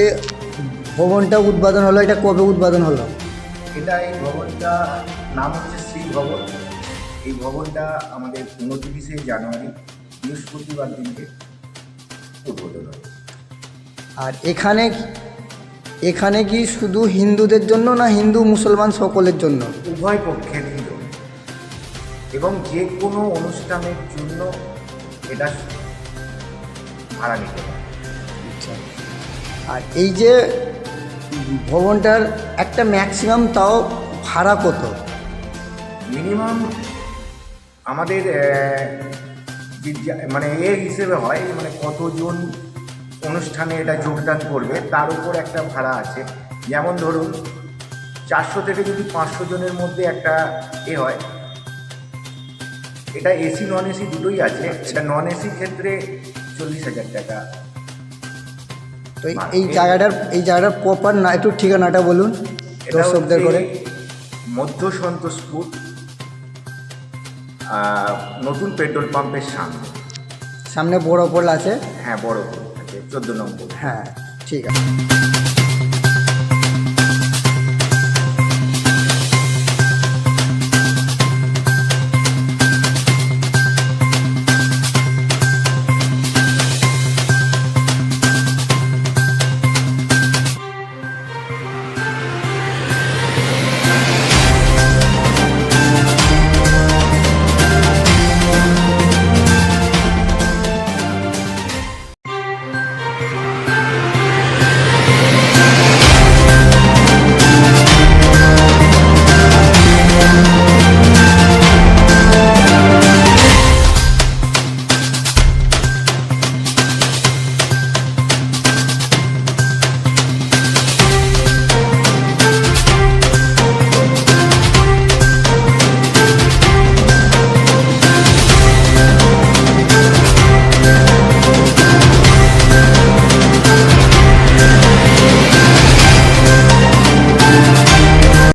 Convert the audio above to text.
যে ভবনটা উদ্বোধন হলো এটা কবে উদ্বোধন হলো? এটা এই ভবনটা নাম হচ্ছে শ্রী ভবন। এই ভবনটা আমাদের উনত্রিশে জানুয়ারি বৃহস্পতিবার দিনকে উদ্বোধন হয়। আর এখানে এখানে কি শুধু হিন্দুদের জন্য না হিন্দু মুসলমান সকলের জন্য? উভয় পক্ষেরই জন্য এবং যে কোনো অনুষ্ঠানের জন্য এটা ভাড়া নিতে পারে। আর এই যে ভবনটার একটা ম্যাক্সিমাম তাও ভাড়া কত? মিনিমাম আমাদের মানে এ হিসেবে হয় মানে কতজন অনুষ্ঠানে এটা যোগদান করবে তার উপর একটা ভাড়া আছে। যেমন ধরুন চারশো থেকে যদি পাঁচশো জনের মধ্যে একটা এ হয় এটা এসি নন এসি দুটোই আছে। এটা নন এসি ক্ষেত্রে চল্লিশ হাজার টাকা। তো এই- এই জায়গাটার এই জায়গাটার প্রপার না একটু ঠিকানাটা বলুন দর্শকদের করে। মধ্য সন্তোষপুর নতুন পেট্রোল পাম্পের সামনে। সামনে বড় পোল আছে। হ্যাঁ বড় পোল আছে চোদ্দ নম্বর। হ্যাঁ ঠিক আছে।